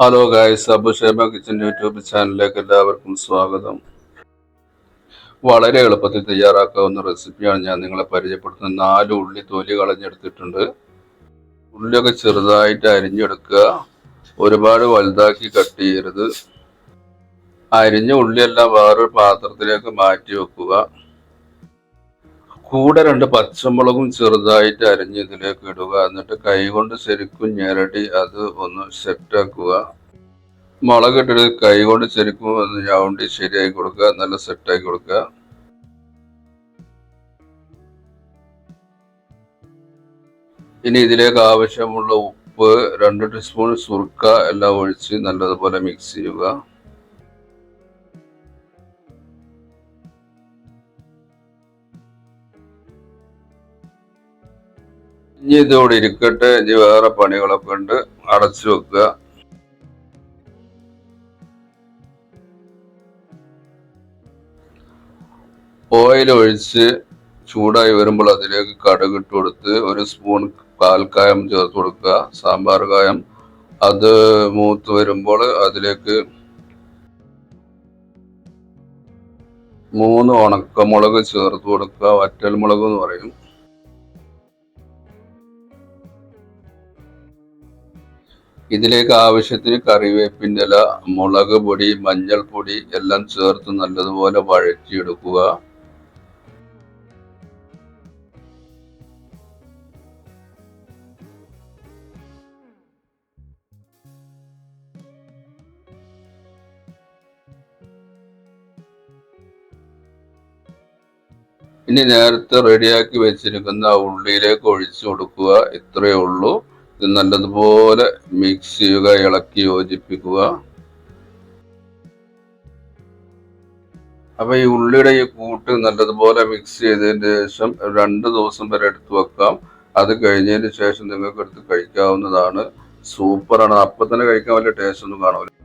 Hello guys Abushiba kitchen YouTube ചാനലിലേക്ക് എല്ലാവർക്കും സ്വാഗതം. വളരെ എളുപ്പത്തിൽ തയ്യാറാക്കാവുന്ന റെസിപ്പിയാണ് ഞാൻ നിങ്ങളെ പരിചയപ്പെടുത്തുന്നത്. നാല് ഉള്ളി തൊലി കളഞ്ഞെടുത്തിട്ടുണ്ട്. ഉള്ളിയൊക്കെ ചെറുതായിട്ട് അരിഞ്ഞെടുക്കുക. ഒരുപാട് വലുതാക്കി കട്ട് ചെയ്യരുത്. അരിഞ്ഞ ഉള്ളിയെല്ലാം വേറൊരു പാത്രത്തിലേക്ക് മാറ്റി വെക്കുക. കൂടെ രണ്ട് പച്ചമുളകും ചെറുതായിട്ട് അരിഞ്ഞ് ഇതിലേക്ക് ഇടുക. എന്നിട്ട് കൈകൊണ്ട് ശരിക്കും ഞെരടി അത് ഒന്ന് സെറ്റാക്കുക മുളക് ഇട്ടിട്ട് കൈകൊണ്ട് ശരിക്കും ഒന്ന് ഞവണ്ടി ശരിയാക്കി കൊടുക്കുക. നല്ല സെറ്റാക്കി കൊടുക്കുക. ഇനി ഇതിലേക്ക് ആവശ്യമുള്ള ഉപ്പ് രണ്ട് ടീസ്പൂൺ സുർക്ക എല്ലാം ഒഴിച്ച് നല്ലതുപോലെ മിക്സ് ചെയ്യുക. ഇനി ഇതോടെ ഇരിക്കട്ടെ. ഇനി വേറെ പണികളൊക്കെ ഉണ്ട്. അടച്ചു വെക്കുക. ഓയിൽ ഒഴിച്ച് ചൂടായി വരുമ്പോൾ അതിലേക്ക് കടുക് ഇട്ട് കൊടുത്ത് ഒരു സ്പൂൺ പാൽക്കായം ചേർത്ത് കൊടുക്കുക. സാമ്പാർ കായം. അത് മൂത്ത് വരുമ്പോൾ അതിലേക്ക് മൂന്ന് ഉണക്കമുളക് ചേർത്ത് കൊടുക്കുക. വറ്റൽമുളക് എന്ന് പറയും. ഇതിലേക്ക് ആവശ്യത്തിന് കറിവേപ്പിന്റെ ഇല മുളക് പൊടി മഞ്ഞൾപ്പൊടി എല്ലാം ചേർത്ത് നല്ലതുപോലെ വഴറ്റിയെടുക്കുക. ഇനി നേരത്തെ റെഡിയാക്കി വെച്ചിരിക്കുന്ന ഉള്ളിയിലേക്ക് ഒഴിച്ചു കൊടുക്കുക. ഇത്രയേ ഉള്ളൂ. നല്ലതുപോലെ മിക്സ് ചെയ്യുക ഇളക്കി യോജിപ്പിക്കുക. അപ്പൊ ഈ ഉള്ളിയുടെ ഈ കൂട്ട് നല്ലതുപോലെ മിക്സ് ചെയ്തതിന് ശേഷം രണ്ട് ദിവസം വരെ എടുത്തു വെക്കാം. അത് കഴിഞ്ഞതിന് ശേഷം നിങ്ങൾക്ക് എടുത്ത് കഴിക്കാവുന്നതാണ്. സൂപ്പറാണ്. അപ്പൊ തന്നെ കഴിക്കാൻ വലിയ ടേസ്റ്റ് ഒന്നും കാണില്ല